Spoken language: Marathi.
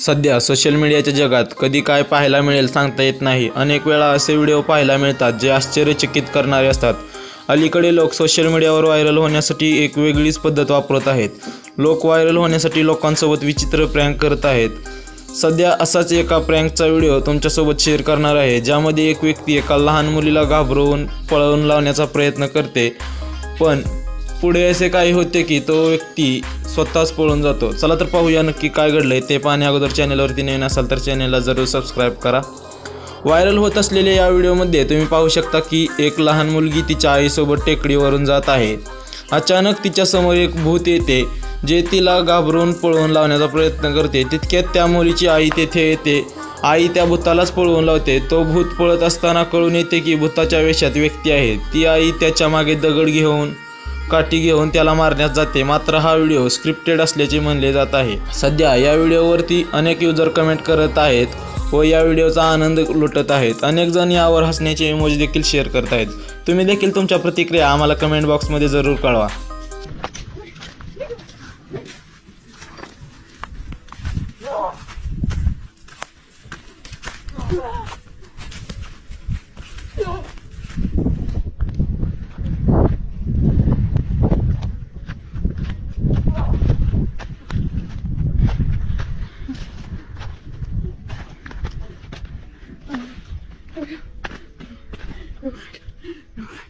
सध्या सोशल मीडियाच्या जगात कधी काय पाहायला मिळेल सांगता येत नाही. अनेक वेळा असे व्हिडिओ पाहायला मिळतात जे आश्चर्यचकित करणारे असतात. अलीकडे लोक सोशल मीडियावर व्हायरल होण्यासाठी एक वेगळीच पद्धत वापरत आहेत. लोक व्हायरल होण्यासाठी लोकांसोबत विचित्र प्रँक करत आहेत. सध्या असाच एका प्रँकचा व्हिडिओ तुमच्यासोबत शेअर करणार आहे ज्यामध्ये एक व्यक्ती एका लहान मुलीला घाबरवून पळवून लावण्याचा प्रयत्न करते. पण पुढे असे काही होते की तो व्यक्ती स्वतःच पळून जातो. चला तर पाहूया नक्की काय घडलंय. ते पाहण्या अगोदर चॅनलवरती नवीन असाल तर चॅनलला जरूर सबस्क्राईब करा. व्हायरल होत असलेल्या या व्हिडिओमध्ये तुम्ही पाहू शकता की एक लहान मुलगी तिच्या आईसोबत टेकडीवरून जात आहे. अचानक तिच्यासमोर एक भूत येते जे तिला घाबरून पळवून लावण्याचा प्रयत्न करते. तितक्यात त्या मुलीची आई तेथे येते. आई त्या भूतालाच पळवून लावते. तो भूत पळत असताना कळून येते की भूताच्या वेशात व्यक्ती आहे. ती आई त्याच्यामागे दगड घेऊन काठी घेऊन त्याला मारण्यात जाते. मात्र हा व्हिडिओ स्क्रिप्टेड असल्याचे म्हणले जात आहे. सध्या या व्हिडिओवरती अनेक युजर कमेंट करत आहेत व या व्हिडिओचा आनंद लुटत आहेत. अनेक जण यावर हसण्याचे इमोज देखील शेअर करत आहेत. तुम्ही देखील तुमच्या प्रतिक्रिया आम्हाला कमेंट बॉक्समध्ये जरूर कळवा. Oh, God. Oh, God. God.